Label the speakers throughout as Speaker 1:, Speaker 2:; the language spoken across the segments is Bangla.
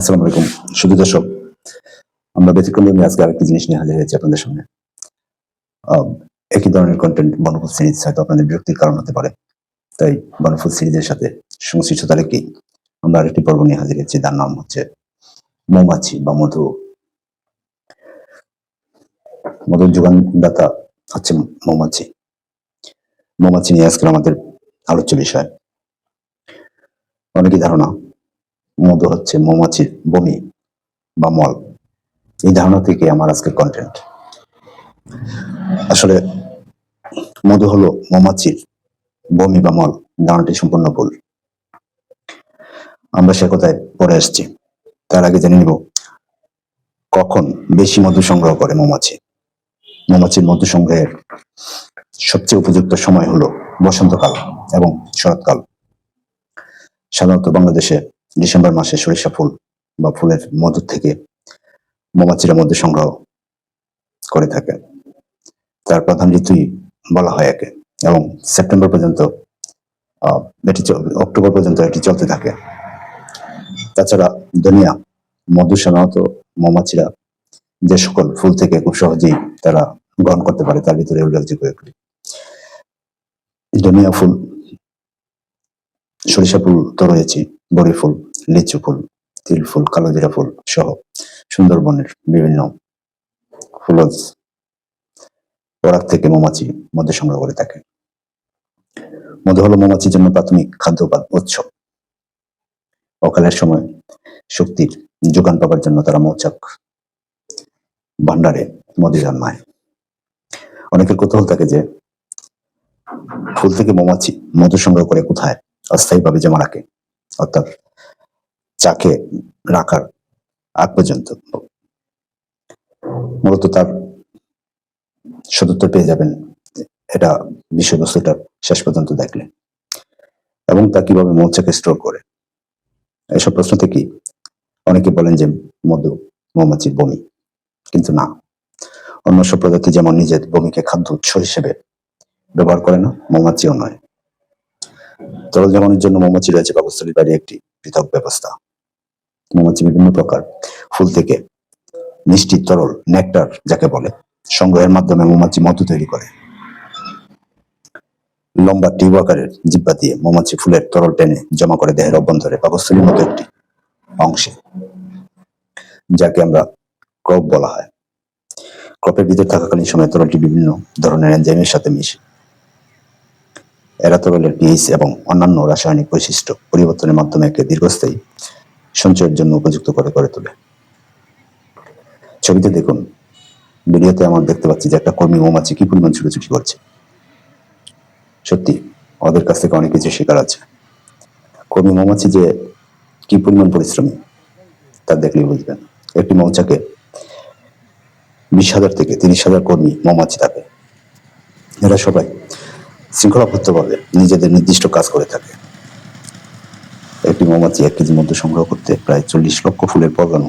Speaker 1: আসসালামু আলাইকুম। শুধু দর্শক, আমরা ব্যতিক্রম নিয়ে আজকে আরেকটি জিনিস নিয়ে হাজির হয়েছি আপনাদের সামনে। একই ধরনের কন্টেন্ট বনফুল সিরিজ হয়তো আপনাদের বিরক্তির কারণ হতে পারে। তাই বনফুল সিরিজের সাথে সংশ্লিষ্টতা রেখেই আমরা আরেকটি পর্ব নিয়ে হাজির হয়েছি তার নাম হচ্ছে মৌমাছি বা মধু। মধুর যোগানদাতা হচ্ছে মৌমাছি। মৌমাছি নিয়ে আজকের আমাদের আলোচ্য বিষয়। অনেকই ধারণা মধু হচ্ছে মৌমাছির বমি বা মল। এই ধারণা থেকে আমার আজকের কন্টেন্ট আসলে মধু হলো মৌমাছির বমি বা মল, ধারণাটি সম্পূর্ণ ভুল। আমরা সে কথায় পরে আসছি। তার আগে জেনে নিব, কখন বেশি মধু সংগ্রহ করে মৌমাছি? মৌমাছির মধু সংগ্রহের সবচেয়ে উপযুক্ত সময় হলো বসন্তকাল এবং শরৎকাল। সাধারণত বাংলাদেশে ডিসেম্বর মাসে সরিষা ফুল বা ফুলের মধু থেকে মৌমাছিরা মধ্যে সংগ্রহ করে থাকে। তার প্রধান ঋতুই বলা হয় একে এবং সেপ্টেম্বর পর্যন্ত এটি অক্টোবর পর্যন্ত এটি চলতে থাকে। তাছাড়া দুনিয়া মধু সাধারণত মৌমাছিরা যে সকল ফুল থেকে খুব সহজেই তারা গ্রহণ করতে পারে, তার ভিতরে উল্লেখযোগ্য একটি। দুনিয়া ফুল, সরিষা ফুল তো রয়েছে বড়ি ফুল, লিচু ফুল, তিল ফুল, কালোজিরা ফুল সহ সুন্দরবনের বিভিন্ন ফুলজ পরাগ থেকে মৌমাছি মধ্যে সংগ্রহ করে থাকে। মধু হলো মৌমাছির জন্য প্রাথমিক খাদ্য উৎস। অকালের সময় শক্তির যোগান পাবার জন্য তারা মৌচাক ভান্ডারে মধু জন্মায়। অনেকের কৌতূহল থাকে যে ফুল থেকে মৌমাছি মধু সংগ্রহ করে কোথায়? অস্থায়ীভাবে জমা রাখে। অর্থাৎ চাকে রাখার আগ পর্যন্ত। মূলত তার সদুত্তর পেয়ে যাবেন এটা বিষয়বস্তুটা শেষ পর্যন্ত দেখলে। এবং তা কীভাবে মৌচাকে স্টোর করে? এসব প্রশ্ন থেকেই অনেকে বলেন যে মধু মৌমাছির বমি, কিন্তু না। অন্য সব প্রজাতি যেমন নিজের বমিকে খাদ্য উৎস হিসেবে ব্যবহার করে না, মৌমাছিও নয়। তরল জমানোর জন্য মৌমাছি রয়েছে পাকস্থলীর বাইরে একটি পৃথক ব্যবস্থা। মৌমাছি বিভিন্ন প্রকার, ফুল থেকে মিষ্টি, তরল নেকটার যাকে বলে, সংগ্রহের মাধ্যমে মৌমাছি মধু তৈরি করে। লম্বা টিউব আকারের জিব্বা দিয়ে মৌমাছি ফুলের তরল টেনে জমা করে দেহের অভ্যন্তরে পাকস্থলীর মতো একটি অংশে, যাকে আমরা ক্রপ বলা হয়। ক্রপের ভিতর থাকাকালীন সময় তরলটি বিভিন্ন ধরনের এনজাইমের সাথে মিশে। এরা পিএইচ এবং অন্যান্য রাসায়নিক বৈশিষ্ট্য পরিবর্তনের মাধ্যমে একে দীর্ঘস্থায়ী সঞ্চয়ের জন্য উপযুক্ত করে করে তোলে। ছবিতে দেখুন, ভিডিওতে আমার দেখতে পাচ্ছি যে একটা কর্মী মৌমাছি কি পরিমাণ ছুটোছুটি করছে। সত্যি, ওদের কাছ থেকে অনেক কিছু শেখার আছে। কর্মী মৌমাছি যে কি পরিমাণ পরিশ্রমী, তা দেখলেই বুঝবেন। একটি মৌচাকে বিশ হাজার থেকে তিরিশ হাজার কর্মী মৌমাছি থাকে। এরা সবাই শৃঙ্খলাবদ্ধভাবে নিজেদের নির্দিষ্ট কাজ করে থাকে। একটি মৌমাছি এক কেজির মধ্যে সংগ্রহ করতে প্রায় চল্লিশ লক্ষ ফুলের পরগানু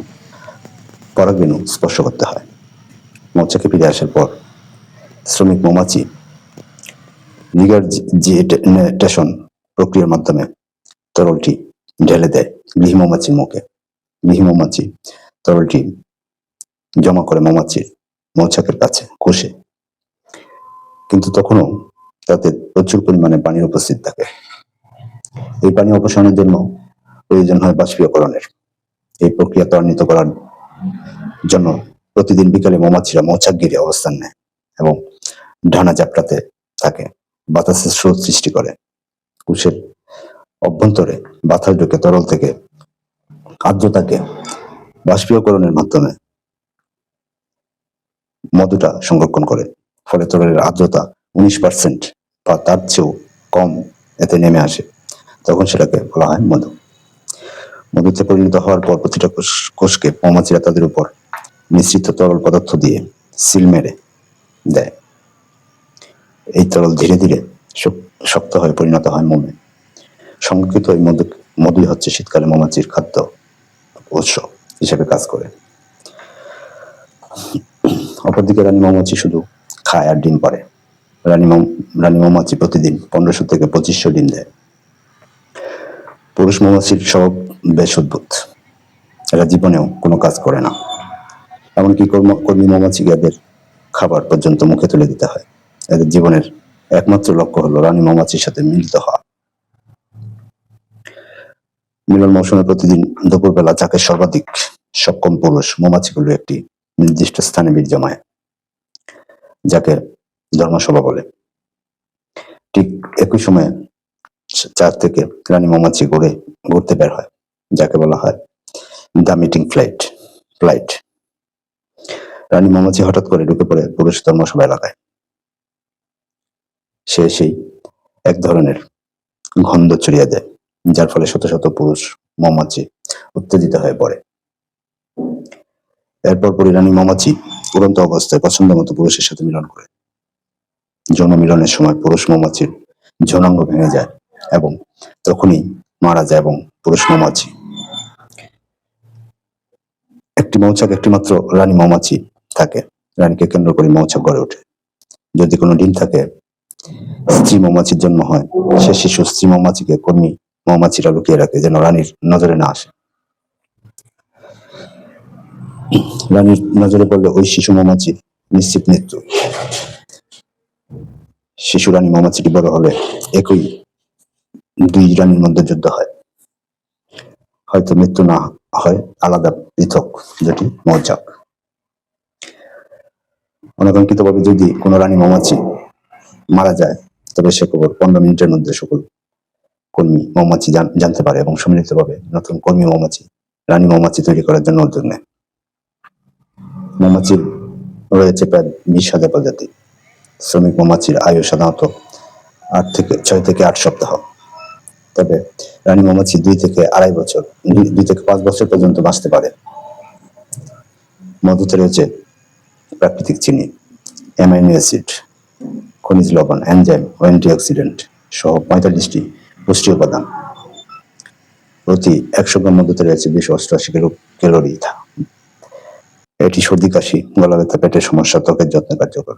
Speaker 1: পরাগরেণু স্পর্শ করতে হয়। মৌচাকে ফিরে আসার পর শ্রমিক মৌমাছি রিগার্জিটেশন প্রক্রিয়ার মাধ্যমে তরলটি ঢেলে দেয় গৃহ মৌমাছির মুখে। গৃহ মৌমাছি তরলটি জমা করে মৌমাছির মৌচাকের কাছে কোষে কিন্তু তখনও তাতে প্রচুর পরিমাণে পানির উপস্থিত থাকে। এই পানি অপসারণের জন্য প্রয়োজন হয় বাষ্পীয়করণের এই প্রক্রিয়া ত্বরান্বিত করার জন্য প্রতিদিন বিকালে মৌমাছিরা মৌচাক ঘিরে অবস্থান নেয় এবং ঢানা চাপটাতে থাকে। বাতাসের স্রোত সৃষ্টি করে। কোষের অভ্যন্তরে বাতাস ঢুকে তরল থেকে আর্দ্রতাকে বাষ্পীয়করণের মাধ্যমে মধুটা সংরক্ষণ করে। ফলে তরলের আর্দ্রতা উনিশ পার্সেন্ট বা তার চেয়েও কম এতে নেমে আসে। তখন সেটাকে বলা হয় মধু। মধুতে পরিণত হওয়ার পর প্রতিটা কোষ, কোষকে মৌমাছিরা তাদের উপর মিশ্রিত তরল পদার্থ দিয়ে সিল মেরে দেয়। এই তরল ধীরে ধীরে শক্ত হয়ে পরিণত হয় মোমে। সংরক্ষিত এই মধু, মধুই হচ্ছে শীতকালে মৌমাছির খাদ্য উৎস হিসেবে কাজ করে। অপরদিকে রানী মৌমাছি শুধু খায় আর ডিম পারে রানী রানী মৌমাছি প্রতিদিন পনেরোশো থেকে পঁচিশশো ডিম দেয়। পুরুষ মৌমাছির স্বভাব বেশ অদ্ভুত। এরা জীবনেও কোনো কাজ করে না। এমনকি কর্ম- কর্মী মৌমাছিকে এদের খাবার পর্যন্ত মুখে তুলে দিতে হয়। এদের জীবনের একমাত্র লক্ষ্য হলো রানী মৌমাছির সাথে মিলিত হওয়া। মিলন মৌসুমে প্রতিদিন দুপুরবেলা যাকে সর্বাধিক সক্ষম পুরুষ মৌমাছিগুলো একটি নির্দিষ্ট স্থানে বীর জমায় যাকে ধর্মসভা বলে। ঠিক একই সময়ে চার থেকে রানী মৌমাছি ঘুরে ঘুরতে বের হয়, যাকে বলা হয় দ্য মিটিং ফ্লাইট ফ্লাইট। রানী মৌমাছি হঠাৎ করে ঢুকে পড়ে পুরুষ ধর্মসভা এলাকায়। সে সেই এক ধরনের গন্ধ ছড়িয়ে দেয়, যার ফলে শত শত পুরুষ মৌমাছি উত্তেজিত হয়ে পড়ে। এরপর পরি রানী মৌমাছি উড়ন্ত অবস্থায় পছন্দ মতো পুরুষের সাথে মিলন করে। যৌন মিলনের সময় পুরুষ মৌমাছির যৌনাঙ্গ ভেঙে যায় এবং তখনই মারা যায় এবং পুরুষ মৌমাছি। একটি মৌচাক একটি মাত্র রানী মৌমাছি থাকে, রানীকে কেন্দ্র করে মৌচাক গড়ে ওঠে। যদি কোনো ডিম থাকে, স্ত্রী মৌমাছির জন্ম হয়, সে শিশু স্ত্রী মৌমাছিকে কর্মী মৌমাছিরা লুকিয়ে রাখে যেন রানীর নজরে না আসে। রানীর নজরে পড়লে ওই শিশু মৌমাছি নিশ্চিত মৃত্যু। শিশু রানী মৌমাছিটি বড় হলে একই দুই রানীর মধ্যে যুদ্ধ হয়। হয়তো মৃত্যু না হয়, আলাদা পৃথক যেটি মৌচাক। অনাকাঙ্ক্ষিতভাবে যদি কোনো রানী মৌমাছি মারা যায়, তবে সে খবর পনেরো মিনিটের মধ্যে সকল কর্মী মৌমাছি জানতে পারে এবং সম্মিলিতভাবে নতুন কর্মী মৌমাছি, রানী মৌমাছি তৈরি করার জন্য উদ্যোগ নেয়। মৌমাছির রয়েছে প্রায় বিশ হাজার প্রজাতি। শ্রমিক মৌমাছির আয়ু সাধারণত আট থেকে ছয় থেকে আট সপ্তাহ। তবে রানী মৌমাছি দুই থেকে আড়াই বছর, দুই থেকে পাঁচ বছর পর্যন্ত বাঁচতে পারে। মধুতে রয়েছে প্রাকৃতিক চিনি, অ্যামাইনো অ্যাসিড, খনিজ লবণ, এনজাইম ও অ্যান্টিঅক্সিডেন্ট সহ পঁয়তাল্লিশটি পুষ্টি উপাদান। প্রতি একশো গ্রাম মধ্যে রয়েছে দুশো অষ্টআশি কিলো, ক্যালোরি। এটি সর্দি, কাশি, গলা ব্যথা, পেটের সমস্যা, ত্বকের যত্নে কার্যকর।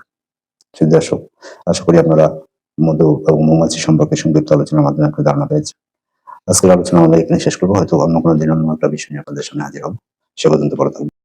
Speaker 1: দর্শক আশা করি আপনারা মধু এবং মৌমাছি সম্পর্কে সংক্ষিপ্ত আলোচনার মাধ্যমে একটা ধারণা পেয়েছেন। আজকের আলোচনা আমরা এখানে শেষ করব। হয়তো অন্য কোনো দিন অন্য একটা বিষয় নিয়ে আপনাদের সামনে হাজির হব। সে পর্যন্ত পরে থাকবেন।